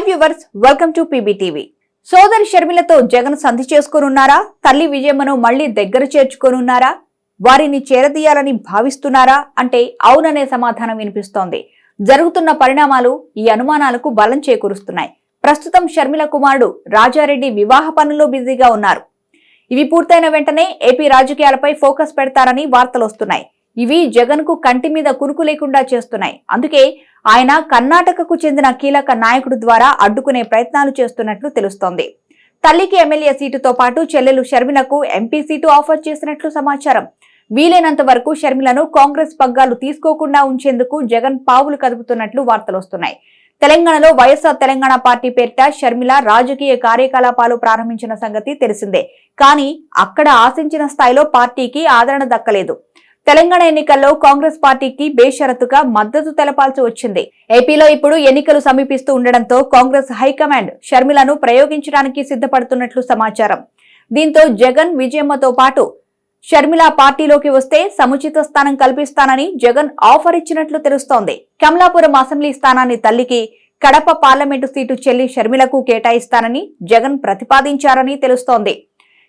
Hi viewers welcome to PBTV సోదరి షర్మిలతో జగన్ సంధి చేసుకోనున్నారా? తల్లి విజయమ్మను మళ్ళీ దగ్గర చేర్చుకోనున్నారా? వారిని చేరదీయాలని భావిస్తున్నారా? అంటే అవుననే సమాధానం వినిపిస్తోంది. జరుగుతున్న పరిణామాలు ఈ అనుమానాలకు బలం చేకూరుస్తున్నాయి. ప్రస్తుతం షర్మిల కుమారుడు రాజారెడ్డి వివాహ పనుల్లో బిజీగా ఉన్నారు. ఇవి పూర్తయిన వెంటనే ఏపీ రాజకీయాలపై ఫోకస్ పెడతారని వార్తలు వస్తున్నాయి. ఇవి జగన్కు కంటి మీద కునుకు లేకుండా చేస్తున్నాయి. అందుకే ఆయన కర్ణాటకకు చెందిన కీలక నాయకుడు ద్వారా అడ్డుకునే ప్రయత్నాలు చేస్తున్నట్లు తెలుస్తోంది. తల్లికి ఎమ్మెల్యే సీటుతో పాటు చెల్లెలు షర్మిలకు ఎంపీ సీటు ఆఫర్ చేసినట్లు సమాచారం. వీలైనంత వరకు షర్మిలను కాంగ్రెస్ పగ్గాలు తీసుకోకుండా ఉంచేందుకు జగన్ పావులు కదుపుతున్నట్లు వార్తలు వస్తున్నాయి. తెలంగాణలో వైఎస్ఆర్ తెలంగాణ పార్టీ పేరిట షర్మిల రాజకీయ కార్యకలాపాలు ప్రారంభించిన సంగతి తెలిసిందే. కానీ అక్కడ ఆశించిన స్థాయిలో పార్టీకి ఆదరణ దక్కలేదు. తెలంగాణ ఎన్నికల్లో కాంగ్రెస్ పార్టీకి బేషరతుగా మద్దతు తెలపాల్సి వచ్చింది. ఏపీలో ఇప్పుడు ఎన్నికలు సమీపిస్తూ ఉండడంతో కాంగ్రెస్ హైకమాండ్ షర్మిలను ప్రయోగించడానికి సిద్ధపడుతున్నట్లు సమాచారం. దీంతో జగన్ విజయమ్మతో పాటు షర్మిల పార్టీలోకి వస్తే సముచిత స్థానం కల్పిస్తానని జగన్ ఆఫర్ ఇచ్చినట్లు తెలుస్తోంది. కమలాపురం అసెంబ్లీ స్థానాన్ని తల్లికి కడప పార్లమెంటు సీటు చెల్లి షర్మిలకు కేటాయిస్తానని జగన్ ప్రతిపాదించారని తెలుస్తోంది.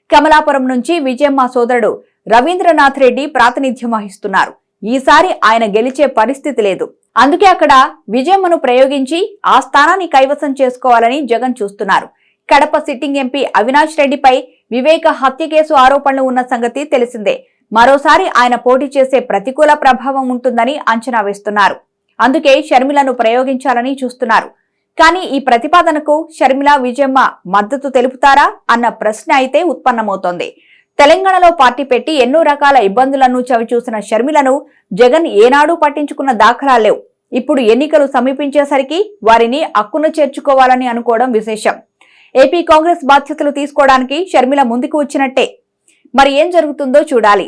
కమలాపురం నుంచి విజయమ్మ సోదరుడు రవీంద్రనాథ్ రెడ్డి ప్రాతినిధ్యం వహిస్తున్నారు. ఈసారి ఆయన గెలిచే పరిస్థితి లేదు. అందుకే అక్కడ విజయమ్మను ప్రయోగించి ఆ స్థానాన్ని కైవసం చేసుకోవాలని జగన్ చూస్తున్నారు. కడప సిట్టింగ్ ఎంపీ అవినాష్ రెడ్డిపై వివేక హత్య కేసు ఆరోపణలు ఉన్న సంగతి తెలిసిందే. మరోసారి ఆయన పోటీ చేసే ప్రతికూల ప్రభావం ఉంటుందని అంచనా వేస్తున్నారు. అందుకే షర్మిలను ప్రయోగించాలని చూస్తున్నారు. కానీ ఈ ప్రతిపాదనకు షర్మిల విజయమ్మ మద్దతు తెలుపుతారా అన్న ప్రశ్న అయితే ఉత్పన్నమవుతోంది. తెలంగాణలో పార్టీ పెట్టి ఎన్నో రకాల ఇబ్బందులను చవిచూసిన షర్మిలను జగన్ ఏనాడూ పట్టించుకున్న దాఖలాలు లేవు. ఇప్పుడు ఎన్నికలు సమీపించేసరికి వారిని అక్కున చేర్చుకోవాలని అనుకోవడం విశేషం. ఏపీ కాంగ్రెస్ బాధ్యతలు తీసుకోవడానికి షర్మిల ముందుకు వచ్చినట్టే. మరి ఏం జరుగుతుందో చూడాలి.